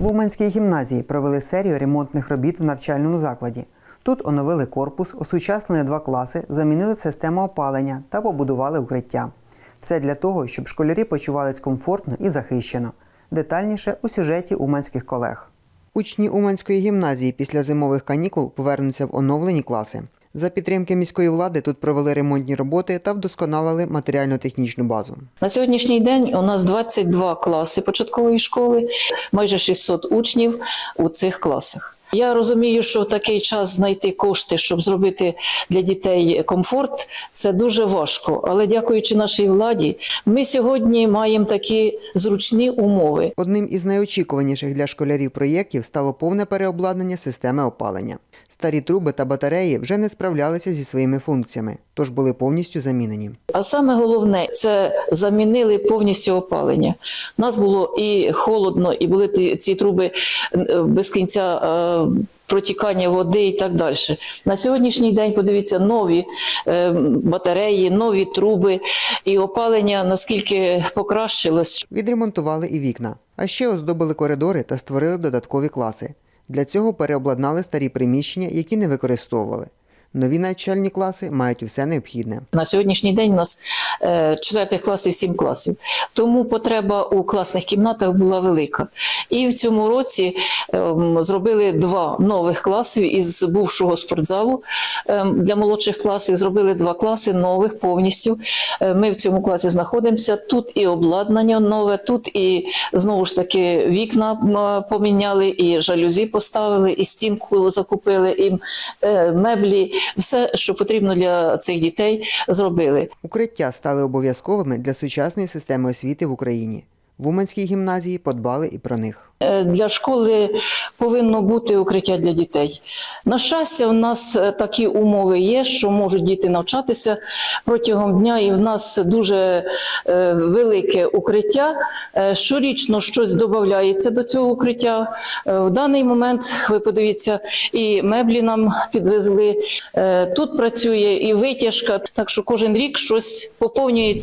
В Уманській гімназії провели серію ремонтних робіт в навчальному закладі. Тут оновили корпус, осучаснили два класи, замінили систему опалення та побудували укриття. Все для того, щоб школярі почувались комфортно і захищено. Детальніше у сюжеті уманських колег. Учні Уманської гімназії після зимових канікул повернуться в оновлені класи. За підтримки міської влади тут провели ремонтні роботи та вдосконалили матеріально-технічну базу. На сьогоднішній день у нас 22 класи початкової школи, майже 600 учнів у цих класах. Я розумію, що в такий час знайти кошти, щоб зробити для дітей комфорт, це дуже важко. Але дякуючи нашій владі, ми сьогодні маємо такі зручні умови. Одним із найочікуваніших для школярів проєктів стало повне переобладнання системи опалення. Старі труби та батареї вже не справлялися зі своїми функціями, тож були повністю замінені. А саме головне це замінили повністю опалення. У нас було і холодно, і були ці труби е, без кінця. Протікання води і так далі. На сьогоднішній день подивіться нові е, батареї, нові труби і опалення наскільки покращилось. Відремонтували і вікна, а ще оздобили коридори та створили додаткові класи. Для цього переобладнали старі приміщення, які не використовували. Нові навчальні класи мають усе необхідне. На сьогоднішній день у нас е, четвертих класів, сім класів. Тому потреба у класних кімнатах була велика. І в цьому році ем, зробили два нових класи із бувшого спортзалу ем, для молодших класів. Зробили два класи нових повністю. Е, Ми в цьому класі знаходимося. Тут і обладнання нове, тут і знову ж таки вікна поміняли, і жалюзі поставили, і стінку закупили, і е, меблі. Все, що потрібно для цих дітей, зробили. Укриття стали обов'язковими для сучасної системи освіти в Україні. В Уманській гімназії подбали і про них. Е, Для школи повинно бути укриття для дітей. На щастя, в нас е, такі умови є, що можуть діти навчатися протягом дня, і в нас дуже е, велике укриття. Щорічно щось додається до цього укриття. В даний момент ви подивіться, і меблі нам підвезли. Тут працює і витяжка, так що кожен рік щось поповнюється.